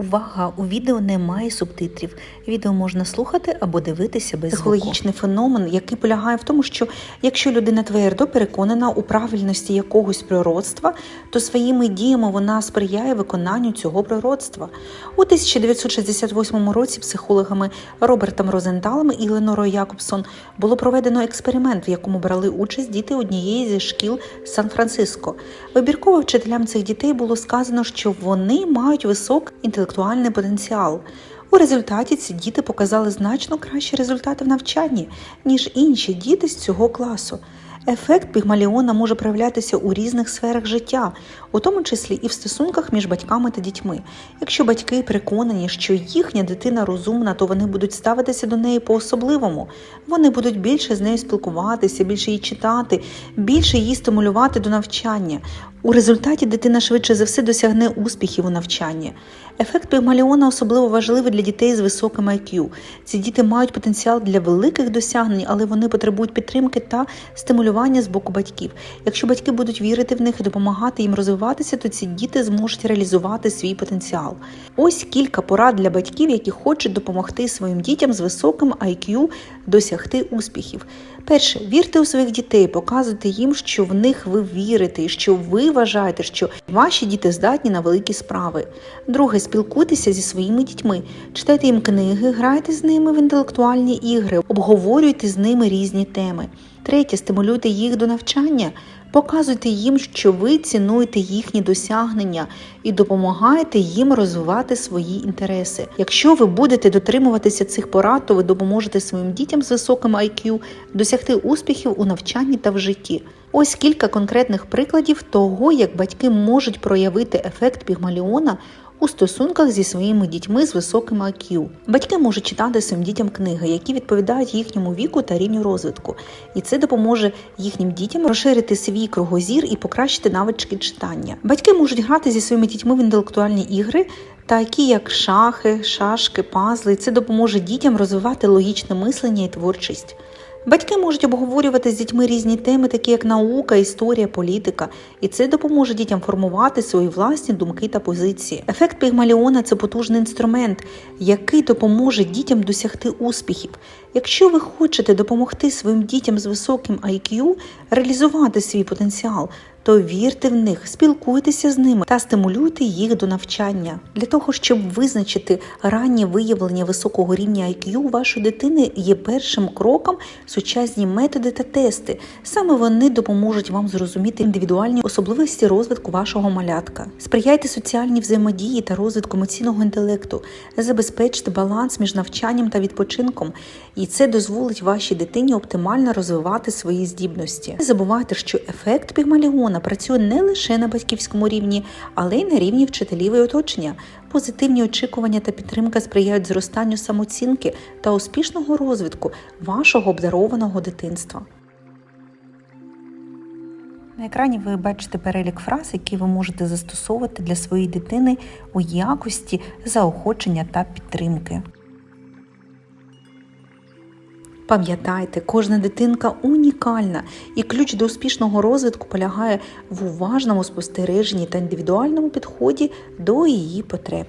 Увага! У відео немає субтитрів. Відео можна слухати або дивитися без звуку. Феномен, який полягає в тому, що якщо людина твердо переконана у правильності якогось пророцтва, то своїми діями вона сприяє виконанню цього пророцтва. У 1968 році психологами Робертом Розенталом і Ленорою Якобсон було проведено експеримент, в якому брали участь діти однієї зі шкіл Сан-Франциско. Вибірково вчителям цих дітей було сказано, що вони мають високий інтелектуальний потенціал. У результаті ці діти показали значно кращі результати в навчанні, ніж інші діти з цього класу. Ефект Пігмаліона може проявлятися у різних сферах життя, у тому числі і в стосунках між батьками та дітьми. Якщо батьки переконані, що їхня дитина розумна, то вони будуть ставитися до неї по-особливому. Вони будуть більше з нею спілкуватися, більше її читати, більше її стимулювати до навчання. У результаті дитина швидше за все досягне успіхів у навчанні. Ефект Пігмаліона особливо важливий для дітей з високим IQ. Ці діти мають потенціал для великих досягнень, але вони потребують підтримки та стимулювання з боку батьків. Якщо батьки будуть вірити в них і допомагати їм розвиватися, то ці діти зможуть реалізувати свій потенціал. Ось кілька порад для батьків, які хочуть допомогти своїм дітям з високим IQ досягти успіхів. Перше, вірте у своїх дітей, показуйте їм, що в них ви вірите, і що ви вважаєте, що ваші діти здатні на великі справи. Друге, спілкуйтеся зі своїми дітьми, читайте їм книги, грайте з ними в інтелектуальні ігри, обговорюйте з ними різні теми. Третє, стимулюйте їх до навчання. Показуйте їм, що ви цінуєте їхні досягнення і допомагаєте їм розвивати свої інтереси. Якщо ви будете дотримуватися цих порад, то ви допоможете своїм дітям з високим IQ досягти успіхів у навчанні та в житті. Ось кілька конкретних прикладів того, як батьки можуть проявити ефект пігмаліона у стосунках зі своїми дітьми з високим IQ. Батьки можуть читати своїм дітям книги, які відповідають їхньому віку та рівню розвитку, і це допоможе їхнім дітям розширити свій кругозір і покращити навички читання. Батьки можуть грати зі своїми дітьми в інтелектуальні ігри. Такі як шахи, шашки, пазли, це допоможе дітям розвивати логічне мислення і творчість. Батьки можуть обговорювати з дітьми різні теми, такі як наука, історія, політика, і це допоможе дітям формувати свої власні думки та позиції. Ефект Пігмаліона це потужний інструмент, який допоможе дітям досягти успіхів. Якщо ви хочете допомогти своїм дітям з високим IQ реалізувати свій потенціал, то вірте в них, спілкуйтеся з ними та стимулюйте їх до навчання. Для того, щоб визначити раннє виявлення високого рівня IQ вашої дитини є першим кроком сучасні методи та тести. Саме вони допоможуть вам зрозуміти індивідуальні особливості розвитку вашого малятка. Сприяйте соціальній взаємодії та розвитку емоційного інтелекту, забезпечте баланс між навчанням та відпочинком, і це дозволить вашій дитині оптимально розвивати свої здібності. Не забувайте, що ефект пігмаліона працює не лише на батьківському рівні, але й на рівні вчителів і оточення. Позитивні очікування та підтримка сприяють зростанню самооцінки та успішного розвитку вашого обдарованого дитинства. На екрані ви бачите перелік фраз, які ви можете застосовувати для своєї дитини у якості заохочення та підтримки. Пам'ятайте, кожна дитинка унікальна, і ключ до успішного розвитку полягає в уважному спостереженні та індивідуальному підході до її потреб.